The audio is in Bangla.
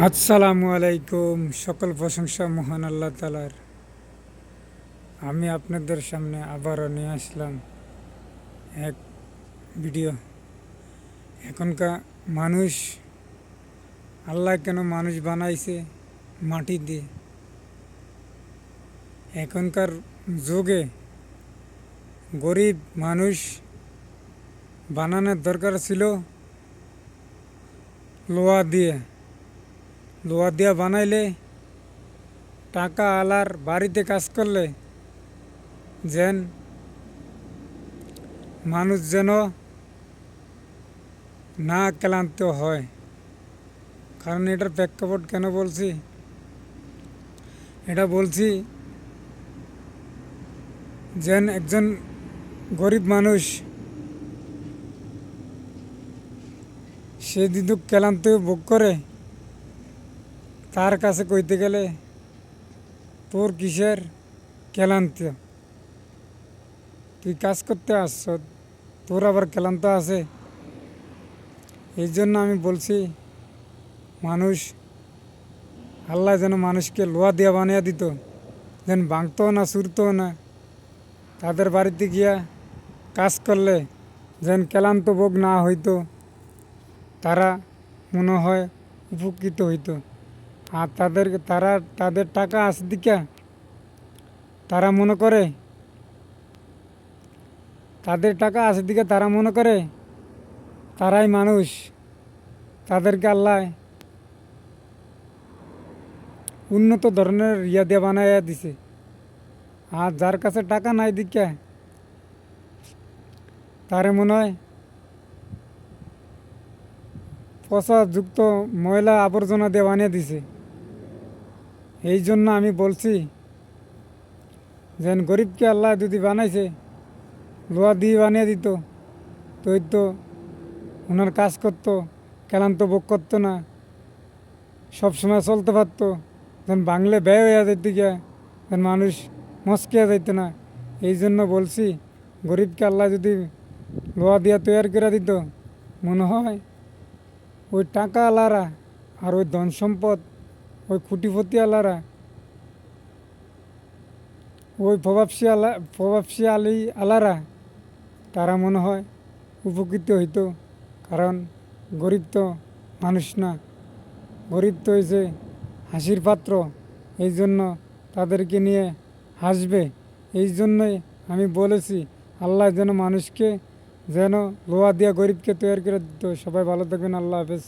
আসসালামু আলাইকুম, সকল প্রশংসা মহান আল্লাহ তালার আমি আপনাদের সামনে আবারও নিয়ে আসলাম এক ভিডিও। এখনকার মানুষ, আল্লাহ কেন মানুষ বানাইছে মাটি দিয়ে? এখনকার যুগে গরিব মানুষ বানানোর দরকার ছিল লোহা দিয়ে। লোহা দিয়া বানাইলে টাকা আলার বাড়িতে কাজ করলে যেন মানুষ যেন না ক্লান্ত হয়। কারণ এটার প্রেক্ষাপট কেন বলছি? এটা বলছি যেন একজন গরিব মানুষ সে যদি ক্লান্ত ভোগ করে তার কাছে কইতে গেলে, তোর কিসের ক্লান্ত? তুই কাজ করতে আসছ, তোর আবার ক্লান্ত আছে? এই জন্য আমি বলছি, মানুষ, আল্লাহ যেন মানুষকে লোহা দিয়া বানিয়ে দিত, যেন ভাঙতো না সুরতো না। তাদের বাড়িতে গিয়া কাজ করলে যেন ক্লান্ত ভোগ না হইতো, তারা মনে হয় উপকৃত হইতো। আর তাদের, তারা, তাদের টাকা আছে দিকা। তারা মনে করে, তাদের টাকা আছে দিকে তারা মনে করে, তারাই মানুষ। তাদেরকে আল্লাহ উন্নত ধরনের ইয়া দিয়ে বানাইয়া দিছে। আর যার কাছে টাকা নাই দিকা, তারে মনে হয় পচাযুক্ত ময়লা আবর্জনা দিয়ে বানিয়ে দিছে। এই জন্য আমি বলছি, যেন গরিবকে আল্লাহ যদি বানাইছে, লোহা দিয়ে বানিয়ে দিত, তো তো ওনার কাজ করতো, ক্লান্ত ভোগ করতো না সবসময় চলতে পারতো, যেন বাংলে ব্যয় হয়ে যেত গিয়া, যেন মানুষ মস্কিয়া যাইত না। এই জন্য বলছি, গরিবকে আল্লাহ যদি লোহা দিয়া তৈরি করে দিত, মনে হয় ওই টাকা আলারা আর ওই ধন সম্পদ ওই খুঁটিপতি আলারা ওই প্রভাবশী আলা প্রভাবশী আলী আলারা তারা মনে হয় উপকৃত হইতো। কারণ গরিব তো মানুষ না। গরিব তো হয়েছে হাসির পাত্র, এই জন্য তাদেরকে নিয়ে হাসবে। এই জন্যই আমি বলেছি, আল্লাহ যেন মানুষকে যেন লোহা দিয়া গরিবকে তৈরি করে দিত। সবাই ভালো থাকবেন, আল্লাহ হাফেজ।